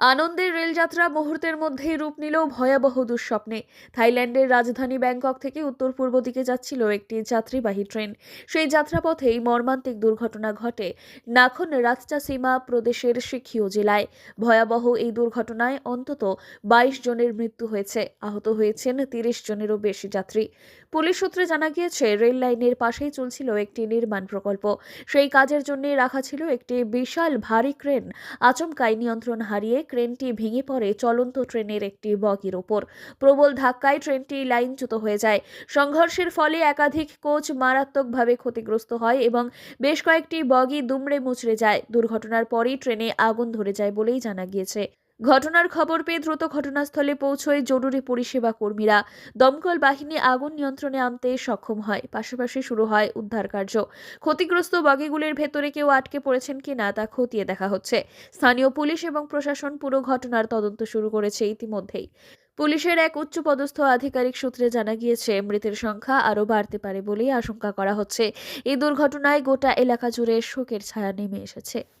আনন্দের রেলযাত্রা মুহূর্তের মধ্যেই রূপ নিল ভয়াবহ দুঃস্বপ্নে। থাইল্যান্ডের রাজধানী ব্যাংকক থেকে উত্তর পূর্ব দিকে যাচ্ছিল একটি যাত্রীবাহী ট্রেন। সেই যাত্রাপথেই মর্মান্তিক দুর্ঘটনা ঘটে নাখন রাতচাসিমা প্রদেশের শিখিও জেলায়। ভয়াবহ এই দুর্ঘটনায় অন্তত বাইশ জনের মৃত্যু হয়েছে, আহত হয়েছেন তিরিশ জনেরও বেশি যাত্রী। পুলিশ সূত্রে জানা গিয়েছে, রেল লাইনের পাশেই চলছিল একটি নির্মাণ প্রকল্প। সেই কাজের জন্য রাখা ছিল একটি বিশাল ভারী ক্রেন। আচমকাই নিয়ন্ত্রণ হারিয়ে ক্রেনটি ভেঙে পড়ে চলন্ত ট্রেনের একটি বগির ওপর। প্রবল ধাক্কায় ট্রেনটি লাইনচ্যুত হয়ে যায়। সংঘর্ষের ফলে একাধিক কোচ মারাত্মকভাবে ক্ষতিগ্রস্ত হয় এবং বেশ কয়েকটি বগি দুমড়ে মুচড়ে যায়। দুর্ঘটনার পরই ট্রেনে আগুন ধরে যায় বলেই জানা গিয়েছে। ঘটনার খবর পেয়ে দ্রুত ঘটনাস্থলে পৌঁছয় জরুরি পরিষেবা কর্মীরা। দমকল বাহিনী আগুন নিয়ন্ত্রণে আনতে সক্ষম হয়। পাশাপাশি শুরু হয় উদ্ধার কার্য। ক্ষতিগ্রস্ত বগিগুলির ভেতরে কেউ আটকে পড়েছেন কিনা তা খতিয়ে দেখা হচ্ছে। স্থানীয় পুলিশ এবং প্রশাসন পুরো ঘটনার তদন্ত শুরু করেছে ইতিমধ্যেই। পুলিশের এক উচ্চপদস্থ আধিকারিক সূত্রে জানা গিয়েছে, মৃতের সংখ্যা আরও বাড়তে পারে বলেই আশঙ্কা করা হচ্ছে। এই দুর্ঘটনায় গোটা এলাকা জুড়ে শোকের ছায়া নেমে এসেছে।